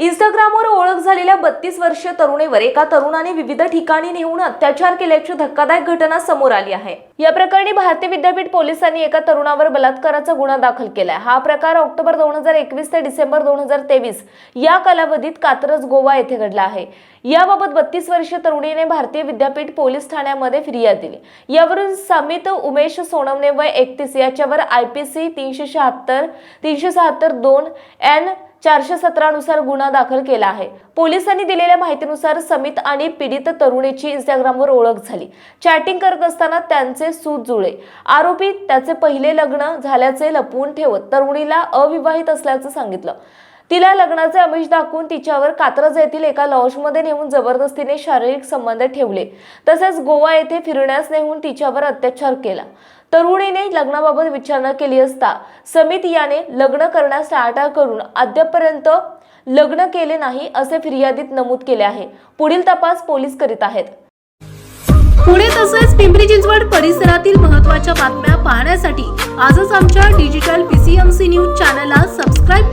इंस्टाग्रामवर ओळख झालेल्या बत्तीस वर्षीय तरुणीवर एका तरुणाने विविध ठिकाणी नेऊन अत्याचार केल्याची धक्कादायक घटना समोर आली आहे. या प्रकरणी भारतीय विद्यापीठ पोलिसांनी एका तरुणावर बलात्काराचा गुन्हा दाखल केलाय. हा प्रकार ऑक्टोबर दोन हजार एकवीस ते डिसेंबर दोन हजार तेवीस या कालावधीत कात्रज गोवा येथे घडला आहे. याबाबत बत्तीस वर्षीय तरुणीने भारतीय विद्यापीठ पोलीस ठाण्यामध्ये फिर्याद दिली. यावरून समित उमेश सोनवणे वय एकतीस याच्यावर आय पी सी तीनशे शहात्तर तीनशे शहात्तर दोन एन चारशे सतरानुसार गुन्हा दाखल केला आहे. पोलिसांनी दिलेल्या माहितीनुसार समित आणि पीडित तरुणीची इंस्टाग्रामवर ओळख झाली. चॅटिंग करत असताना त्यांचे सूत जुळे. आरोपी त्याचे पहिले लग्न झाल्याचे लपवून ठेवत तरुणीला अविवाहित असल्याचं सांगितलं. तिला लग्नाचे आमिष दाखवून तिच्यावर कात्रज येथील एका लॉजमध्ये नेऊन जबरदस्तीने शारीरिक संबंध ठेवले. तसेच गोवा येथे फिरण्यास नेऊन तिच्यावर अत्याचार केला. तरुणीने लग्नाबाबत विचारणा केली असता समित याने लग्न करण्यास टाळाटाळ करून अद्यापर्यंत लग्न केले नाही असे फिर्यादीत नमूद केले आहे. पुढील तपास पोलीस करीत आहेत. पुणे तसेच पिंपरी चिंचवड परिसरातील महत्त्वाच्या बातम्या पाहण्यासाठी आजच आमच्या डिजिटल पीसीएमसी न्यूज चॅनलला सबस्क्राईब